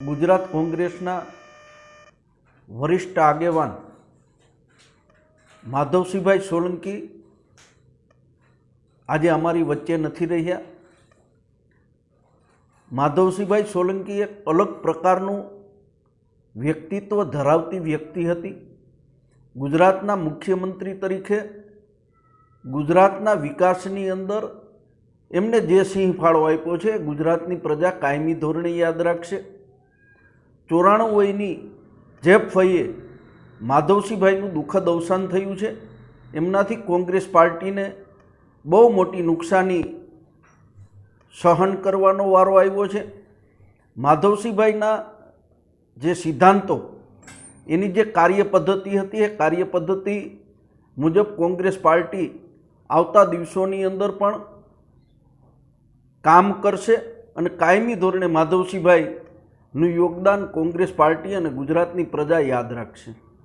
ગુજરાત કોંગ્રેસના વરિષ્ઠ આગેવાન માધવસિંહભાઈ સોલંકી આજે અમારી વચ્ચે નથી રહ્યા. માધવસિંહભાઈ સોલંકી એક અલગ પ્રકારનું વ્યક્તિત્વ ધરાવતી વ્યક્તિ હતી. ગુજરાતના મુખ્યમંત્રી તરીકે ગુજરાતના વિકાસની અંદર એમને જે સિંહ ફાળો આપ્યો છે, ગુજરાતની પ્રજા કાયમી ધોરણે યાદ રાખશે. ચોરાણું વયની જેફ ફઈએ માધવસિંહભાઈનું દુઃખદ અવસાન થયું છે. એમનાથી કોંગ્રેસ પાર્ટીને બહુ મોટી નુકસાની સહન કરવાનો વારો આવ્યો છે. માધવસિંહભાઈના જે સિદ્ધાંતો, એની જે કાર્ય પદ્ધતિ હતી, એ કાર્ય પદ્ધતિ મુજબ કોંગ્રેસ પાર્ટી આવતા દિવસોની અંદર પણ કામ કરશે અને કાયમી ધોરણે માધવસિંહભાઈનું યોગદાન કોંગ્રેસ પાર્ટી અને ગુજરાતની પ્રજા યાદ રાખશે.